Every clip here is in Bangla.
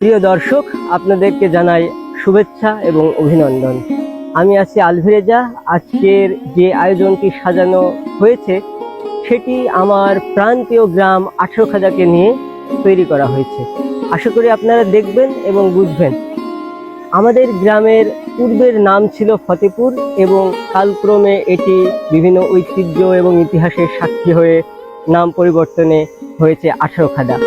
প্রিয় দর্শক, আপনাদেরকে জানাই শুভেচ্ছা এবং অভিনন্দন। আমি আছি আলভিরেজা। আজকের যে আয়োজনটি সাজানো হয়েছে, সেটি আমার প্রান্তীয় গ্রাম আঠেরো খাজাকে নিয়ে তৈরি করা হয়েছে। আশা করি আপনারা দেখবেন এবং বুঝবেন। আমাদের গ্রামের পূর্বের নাম ছিল ফতেপুর এবং কালক্রমে এটি বিভিন্ন ঐতিহ্য এবং ইতিহাসের সাক্ষী হয়ে নাম পরিবর্তনে হয়েছে আঠেরো খাদা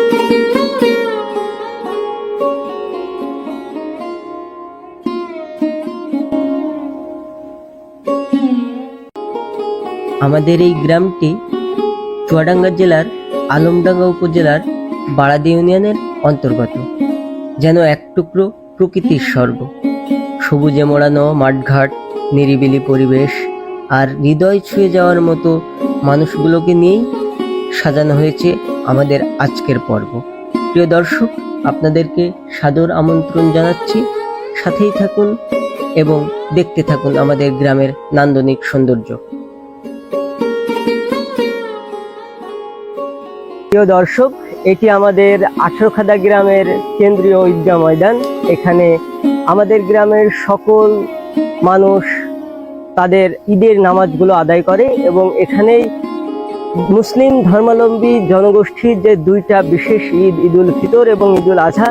আমাদের এই গ্রামটি চুয়াডাঙ্গা জেলার আলমডাঙ্গা উপজেলার বাড়াদি ইউনিয়নের অন্তর্গত, যেন এক টুকরো প্রকৃতির স্বর্গ। সবুজে মোড়ানো মাঠঘাট, নিরিবিলি পরিবেশ আর হৃদয় ছুঁয়ে যাওয়ার মতো মানুষগুলোকে নিয়েই সাজানো হয়েছে আমাদের আজকের পর্ব। প্রিয় দর্শক, আপনাদেরকে সাদর আমন্ত্রণ জানাচ্ছি। সাথেই থাকুন এবং দেখতে থাকুন আমাদের গ্রামের নান্দনিক সৌন্দর্য। প্রিয় দর্শক, এটি আমাদের আঠারোখাদা গ্রামের কেন্দ্রীয় ঈদগাহ ময়দান। এখানে আমাদের গ্রামের সকল মানুষ তাদের ঈদের নামাজগুলো আদায় করে এবং এখানেই মুসলিম ধর্মাবলম্বী জনগোষ্ঠীর যে দুইটা বিশেষ ঈদ, ঈদুল ফিতর এবং ঈদুল আজহা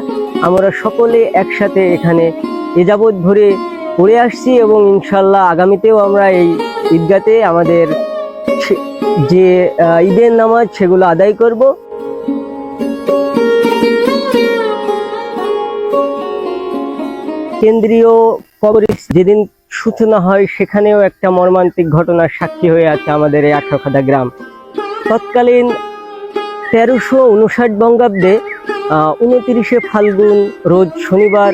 আমরা সকলে একসাথে এখানে এ যাবৎ ধরে পড়ে আসছি এবং ইনশাল্লাহ আগামীতেও আমরা এই ঈদগাতে আমাদের যে ঈদের নামাজ সেগুলো আদায় করব। কেন্দ্রীয় কবর যেদিন সূচনা হয়, সেখানেও একটা মর্মান্তিক ঘটনার সাক্ষী হয়ে আছে আমাদের এই আঠারোখাদা গ্রাম। তৎকালীন তেরোশো উনষাট বঙ্গাব্দে উনতিরিশে ফাল্গুন রোজ শনিবার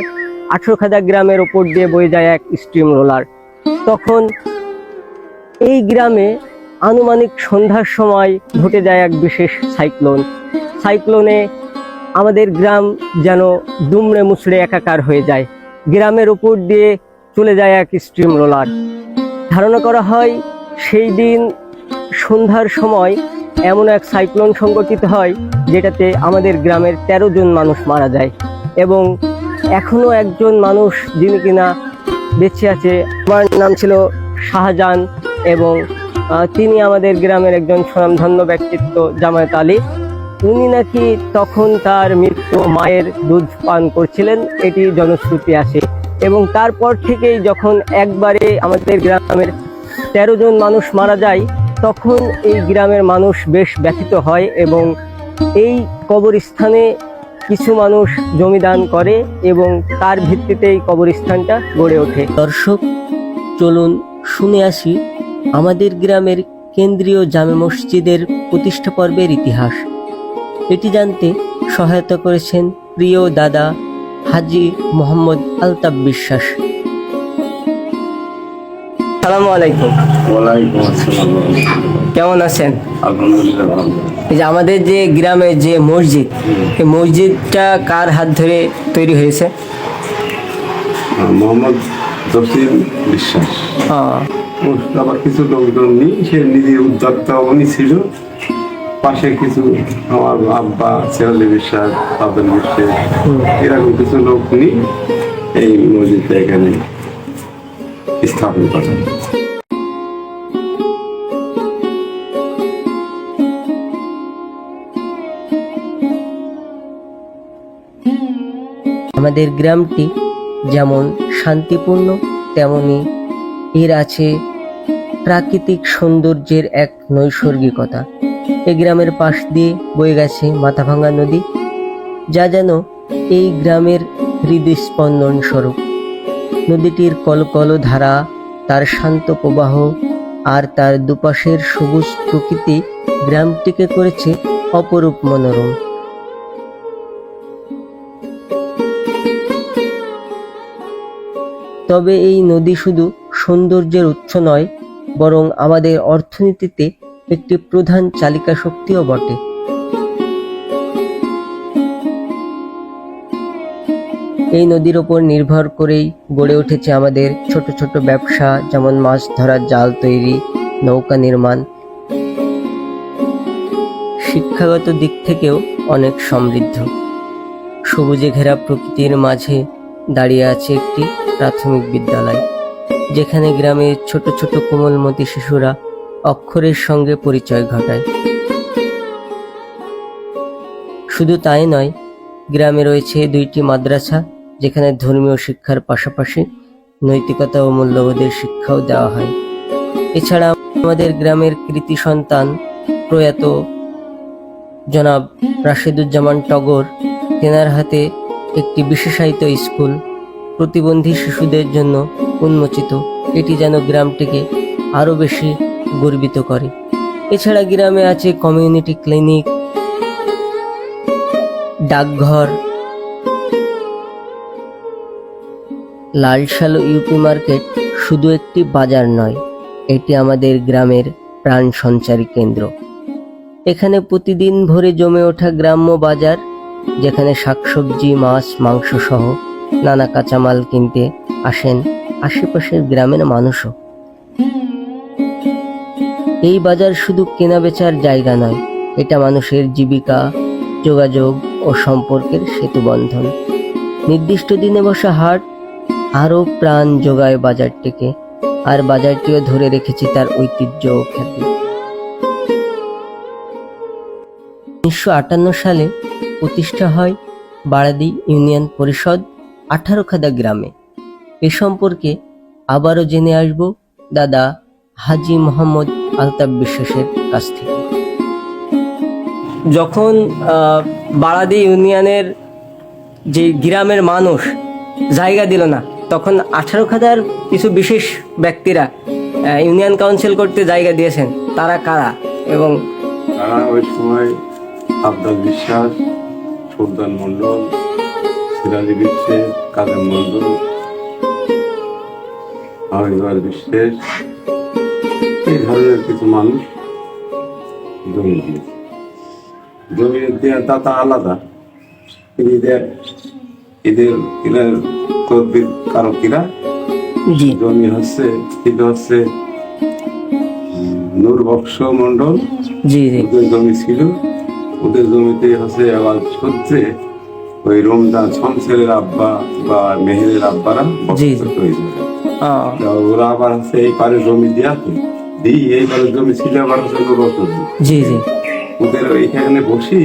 আঠারোখাদা গ্রামের ওপর দিয়ে বয়ে যায় এক স্ট্রিম রোলার। তখন এই গ্রামে আনুমানিক সন্ধ্যার সময় ঘটে যায় এক বিশেষ সাইক্লোন। সাইক্লোনে আমাদের গ্রাম যেন দুমড়ে মুচড়ে একাকার হয়ে যায়। গ্রামের উপর দিয়ে চলে যায় এক স্ট্রিম রোলার। ধারণা করা হয় সেই দিন সন্ধ্যার সময় এমন এক সাইক্লোন সংগঠিত হয়, যেটাতে আমাদের গ্রামের তেরো জন মানুষ মারা যায় এবং এখনও একজন মানুষ যিনি কিনা বেঁচে আছে, আমার নাম ছিল শাহজাহান এবং তিনি আমাদের গ্রামের একজন স্বনামধন্য ব্যক্তিত্ব, জামায়াত আলী। উনি নাকি তখন তার মৃত্যু মায়ের দুধ পান করছিলেন, এটি জনশ্রুতি আছে এবং তারপর থেকেই যখন একবারে আমাদের গ্রামের তেরো জন মানুষ মারা যায়, তখন এই গ্রামের মানুষ বেশ ব্যথিত হয় এবং এই কবরস্থানে কিছু মানুষ জমিদান করে এবং তার ভিত্তিতেই কবরস্থানটা গড়ে ওঠে। দর্শক, চলুন শুনে আসি আমাদের গ্রামের কেন্দ্রীয় জামে মসজিদের প্রতিষ্ঠা পর্বের ইতিহাস। এটি জানতে সহায়তা করেছেন প্রিয় দাদা হাজি মোহাম্মদ আলতাফ বিশ্বাস। সালামু আলাইকুম। কেমন আছেন? এই যে আমাদের যে গ্রামে যে মসজিদ এই মসজিদটা কার হাত ধরে তৈরি হয়েছে? মোহাম্মদ বিশ্বাস। আবার কিছু লোকজন নেই সে নিজে উদ্যোক্তা উনি ছিল। পাশে কিছু আমার আব্বা সেহলি বিশ্বাস আব্দুল বিশ্বাস এরকম কিছু লোক নিয়ে এই মসজিদটা এখানে স্থাপন করা। আমাদের গ্রামটি যেমন শান্তিপূর্ণ তেমনি এর আছে প্রাকৃতিক সৌন্দর্যের এক নৈসর্গিকতা। এই গ্রামের পাশ দিয়ে বয়ে গেছে মাথাভাঙ্গা নদী। যা যেন এই গ্রামের হৃদস্পন্দন স্বরূপ। নদীটির কলকল ধারা, তার শান্ত প্রবাহ আর তার দুপাশের সবুজ প্রকৃতি গ্রামটিকে করেছে অপরূপ মনোরম। তবে এই নদী শুধু সৌন্দর্যের উৎস নয়, বরং আমাদের অর্থনীতিতে একটি প্রধান চালিকা শক্তিও বটে। এই নদীর ওপর নির্ভর করেই গড়ে উঠেছে আমাদের ছোট ছোট ব্যবসা, যেমন মাছ ধরার জাল তৈরি, নৌকা নির্মাণ। শিক্ষাগত দিক থেকেও অনেক সমৃদ্ধ। সবুজে ঘেরা প্রকৃতির মাঝে দাঁড়িয়ে আছে একটি প্রাথমিক বিদ্যালয়। যেখানে গ্রামের ছোট ছোট কোমলমতি শিশুরা অক্ষরের সঙ্গে পরিচয় ঘটায়। শুধু তাই নয়, গ্রামে রয়েছে দুইটি মাদ্রাসা, যেখানে ধর্মীয় শিক্ষার পাশাপাশি নৈতিকতা ও মূল্যবোধের শিক্ষাও দেওয়া হয়। এছাড়া আমাদের গ্রামের কৃতি সন্তান প্রয়াত জনাব রাশেদুজ্জামান টগর, তেনার হাতে একটি বিশেষায়িত স্কুল প্রতিবন্ধী শিশুদের জন্য উন্মোচিত। এটি যেন গ্রামটিকে আরও বেশি গর্বিত করে। এছাড়া গ্রামে আছে কমিউনিটি ক্লিনিক ডাকঘর, লালশালো ইউপি মার্কেট শুধু একটি বাজার নয়, এটি আমাদের গ্রামের প্রাণ সঞ্চারী কেন্দ্র। এখানে প্রতিদিন ভরে জমে ওঠা গ্রাম্য বাজার, যেখানে শাকসবজি, মাছ, মাংস সহ নানা কাঁচামাল কিনতে আসেন আশেপাশের গ্রামের মানুষও। এই বাজার শুধু কেনাবেচার জায়গা নয়, এটা মানুষের জীবিকা, যোগাযোগ ও সম্পর্কের সেতুবন্ধন। নির্দিষ্ট দিনে বসা হাট আরও প্রাণ যোগায় বাজারটিকে, আর বাজারটিও ধরে রেখেছে তার ঐতিহ্য ও খ্যাতি। উনিশশো আটান্ন সালে প্রতিষ্ঠা হয় বারাদি ইউনিয়ন পরিষদ আঠারো খাদা গ্রামে। এ সম্পর্কে আবারও জেনে আসব দাদা হাজি মোহাম্মদ আলতাব বিশ্বাসের কাছ থেকে। যখন আহ, বারাদি ইউনিয়নের যে গ্রামের মানুষ জায়গা দিল না তখন আঠারো খাদার কিছু বিশেষ ব্যক্তিরা আহ, ইউনিয়ন কাউন্সিল করতে জায়গা দিয়েছেন। তারা কারা এবং তারা ওই সময় আবদার বিশ্বাস সুলতান মন্ডল সিরাজি বিশ্বাস কাদের মন্ডল হরিবার বিশ্বাস এই ধরনের কিছু মানুষ জমি দিয়েছে জমি দেওয়ার দাতা আলাদা। কিন্তু এদের এদের এদের তদবির কারকিরা জমি হচ্ছে এটা হচ্ছে নূর বক্স মন্ডল জমি ছিল। ওদের জমিতে হচ্ছে আবার সত্যি ওই রমজান শমসেরের আব্বা বা মেহেরের আব্বারা ওরা আবার হচ্ছে এই পারে জমি দেওয়া তো দিই এই পারে জমি ছিল আবার জি জি। ওদের এইখানে বসি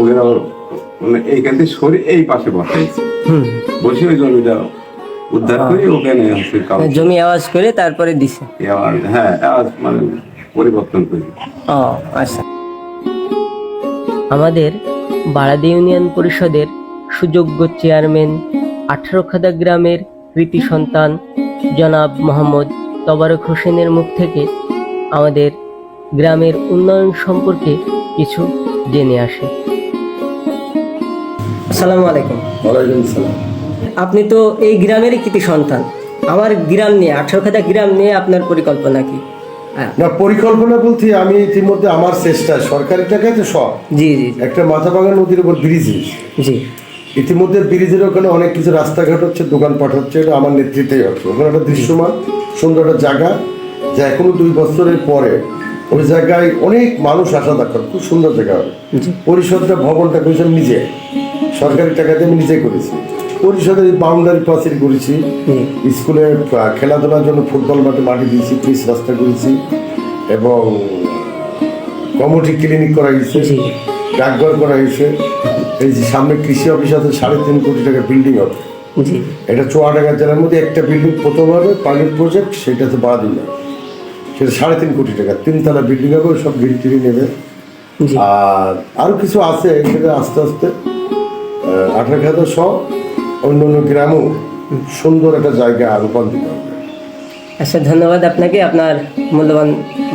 ওরা মানে এইখান থেকে সরে এই পাশে বসাইছে হুম। বসে ওই জমিটা উদ্ধার করে ওখানে হচ্ছে জমি আওয়াজ করে তারপরে দিছে। আবার হ্যাঁ আওয়াজ মানে পরিবর্তন করি। ও আচ্ছা। আমাদের বারাদি ইউনিয়ন পরিষদের সুযোগ্য চেয়ারম্যান আঠারো খাদা গ্রামের কৃতি সন্তান জনাব মোহাম্মদ তবারক হোসেনের মুখ থেকে আমাদের গ্রামের উন্নয়ন সম্পর্কে কিছু জেনে আসে। আসসালামু আলাইকুম। আপনি তো এই গ্রামেরই কৃতি সন্তান। আমার গ্রাম নিয়ে আঠারো খাদা গ্রাম নিয়ে আপনার পরিকল্পনা কি? না পরিকল্পনা বলতে আমি ইতিমধ্যে আমার চেষ্টা সরকারি টাকায় তো সব। জি জি। একটা মাথাভাঙা নদীর উপর ব্রিজ জি। ইতিমধ্যে ব্রিজের ওখানে অনেক কিছু রাস্তাঘাট হচ্ছে দোকানপাট হচ্ছে এটা আমার নেতৃত্বেই হচ্ছে। ওখানে একটা দৃশ্যমান সুন্দর একটা জায়গা যা এখনও দুই বছরের পরে ওই জায়গায় অনেক মানুষ আসা দরকার খুব সুন্দর জায়গা। পরিষদটা ভবনটা করেছি আমি নিজে। সরকারি টাকাতে আমি নিজে করেছি। পরিষদের বাউন্ডারি পাঁচিল করেছি। স্কুলে খেলাধুলার জন্য ফুটবল মাঠে মাটি দিয়েছি পিচ রাস্তা করেছি। এবং কমিটি ক্লিনিক করা হয়েছে জি। ডাকঘর করা হয়েছে। এই যে সামনে কৃষি অফিস আছে সাড়ে তিন কোটি টাকা বিল্ডিং হবে। এটা চুয়াডাঙ্গা জেলার মধ্যে একটা বিল্ডিং প্রথম হবে পানির প্রজেক্ট সেটাতে বাদ না সেটা সাড়ে তিন কোটি টাকা তিনতলা বিল্ডিং হবে সব গিরি টিরি নেবে। আর আরও কিছু আছে সেটা আস্তে আস্তে আঠারো খাতা সহ অন্য অন্য গ্রামও সুন্দর একটা জায়গা রূপান্তরিত হবে। আচ্ছা ধন্যবাদ আপনাকে আপনার মূল্যবান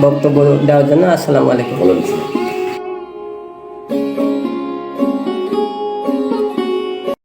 বক্তব্য দেওয়ার জন্য। আসসালামু আলাইকুম।